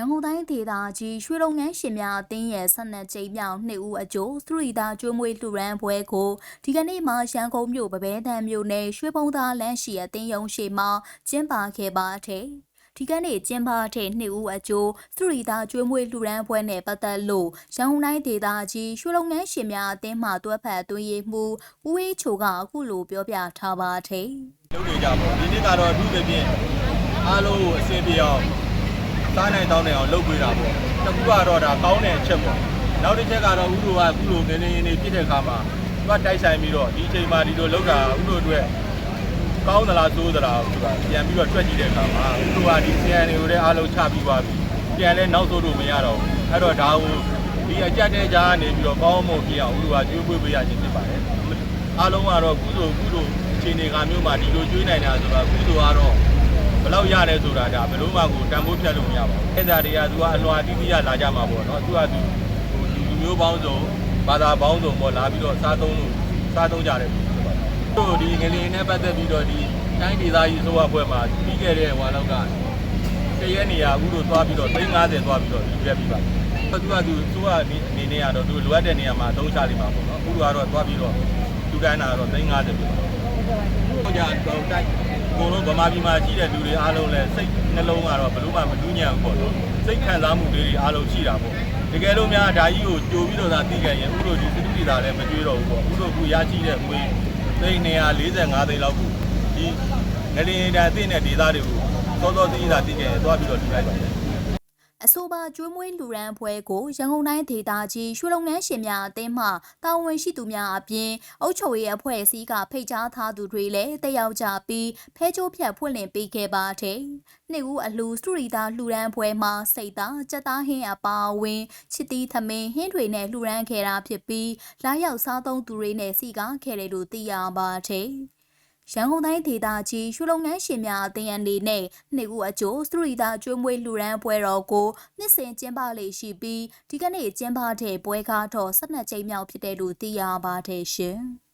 န်ကုန်တိုင်းဒေသကြီးရွှေလုံငန်းရှင်များအသင်းရဲ့ဆက်နက်ကျိန်မြောင်နှစ်ဦးအကျိုးသရီတာကျွေးမွေးလှူရန်ပွဲကိုဒီကနေ့မှရန်ကုန်မြို့ပပဲတန်းမြို့နယ်ရွှေဘုံသားလမ်းရှိအသင်းရုံးရှိမှာကျင်းပခဲ့ပါတဲ့ဒီကနေ့ကျင်းပတဲ့နှစ်ဦးအကျိုးသရီတာကျွေးမွေးလှူရန်ပွဲနဲ့ပတ်သက်လို့ရန်ကုန်တိုင်းဒေသကြီးရွှေလုံငန်းရှင်များအသင်းမှတွဲဖက်သွေးရည်မှုဦးအေးချိုကအခုလိုပြောပြထားပါတဲ့လုပ်နေကြပေါ့ဒီနေ့ကတော့အထူးသဖြင့်အားလုံးကိုအဆင်ပြေအောင် စားနိုင်တောင်းနိုင်အောင်လုပ်ပေးတာပေါ့တစ်ခုကတော့ဒါကောင်းတဲ့အချက်ပေါ့နောက်တစ်ချက်ကတော့ဥလိုကအခုလိုငနေရင်းနေဖြစ်တဲ့အခါမှာသူကတိုက်ဆိုင်ပြီးတော့ဒီအချိန်မှာဒီလိုလုပ်တာဥလိုအတွက်ကောင်းသလားဆိုးသလားဆိုတာပြန်ပြီးတော့တွက်ကြည့်တဲ့အခါမှာဥလိုကဒီ CN တွေကိုလည်းအားလုံးချပြီးသွားပြီပြန်လဲနောက်ဆိုးလို့မရတော့ဘူးအဲ့တော့ဒါကိုဒီအကြက်တဲ့ကြားကနေပြီးတော့ကောင်းမွန်ပြအောင်ဥလိုကကျွေးပွေးပေးရခြင်းဖြစ်ပါတယ်အားလုံးကတော့ကုသိုလ်ကုသိုလ်အခြေအနေကမျိုးမှာဒီလိုကျွေးနိုင်တာဆိုတော့ကုသိုလ်ကတော့ ဘယ်လောက်ရတယ်ဆိုတာဒါဘယ်လို့မှကိုတန်ဖိုးဖြတ်လို့မရပါဘူးအဲ့ဒါတွေကသူကအလွာတီးတီးရလာကြမှာပေါ့နော်သူကသူဟိုလူမျိုးပေါင်းစုံဘာသာပေါင်းစုံပေါ့လာပြီးတော့စားသုံးလို့စားသုံးကြတယ်ဖြစ်ပါတယ်တို့ဒီငလင်နဲ့ပတ်သက်ပြီးတော့ဒီတိုင်းဒေသကြီးဆိုရဘွဲမှာပြီးခဲ့တဲ့ဟိုလောက်ကတရက်နေရာအခုတို့သွားပြီးတော့350သွားပြီးတော့ယူရက်ပြီးပါသူကသူသူကအနေနဲ့ကတော့သူလိုအပ်တဲ့နေရာမှာအသုံးချလိမ့်မှာပေါ့နော်အခုကတော့သွားပြီးတော့သူတန်းတာတော့350ပြပါဟုတ်ကြတော့တိုက် ကိုလုံးဗမာပြည်မှာရှိတဲ့လူတွေအားလုံးလည်းစိတ်နှလုံးကတော့ဘလို့မှမတူးညံ့ဘူးပေါ့နော်စိတ်ခံစားမှုတွေအားလုံးရှိတာပေါ့တကယ်လို့များဒါကြီးကိုကြိုပြီးတော့သာသိခဲ့ရင်ဥလိုဒီစတူဒီသာလည်းမကြွေးတော့ဘူးပေါ့ဥလိုကူရရှိတဲ့ငွေသိန်း245သိန်းလောက်ကိုဒီငလင်တန်အသင့်တဲ့ဒေသတွေကိုစောစောသိသာသိခဲ့ရင်သွားပြီးတော့ထူလိုက်ပါတယ် အဆိုပါကျွေးမွေးလူရန်ပွဲကိုရန်ကုန်တိုင်းဒေသကြီးရွှေလုံငန်းရှင်များအသင်းမှတာဝန်ရှိသူများအပြင်အုပ်ချုပ်ရေးအဖွဲ့အစည်းကဖိတ်ကြားထားသူတွေလည်းတက်ရောက်ကြပြီးဖဲချိုးဖြတ်ဖွင့်လှစ်ပေးခဲ့ပါတယ်။နှစ်ဦးအလူစတူရီတာလှူရန်ပွဲမှာစိတ်သားကြက်သားဟင်းအပါအဝင်ချစ်တီးသမင်းဟင်းတွေနဲ့လှူရန်ခဲ့တာဖြစ်ပြီးလာရောက်စားသုံးသူတွေနဲ့စီကားခဲ့တယ်လို့သိရပါတယ်။ ရန်ကုန်တိုင်းဒေသကြီးရွှေလုံငန်းရှင်များအသင်းအနေနဲ့နှစ်ဦးအကျိုးစတူရီတာကျွေးမွေးလူရန်ပွဲတော်ကိုနှစ်စဉ်ကျင်းပလေရှိပြီးဒီကနေ့ကျင်းပတဲ့ပွဲကားတော့၁၂ကြိမ်မြောက်ဖြစ်တယ်လို့သိရပါတယ်ရှင်။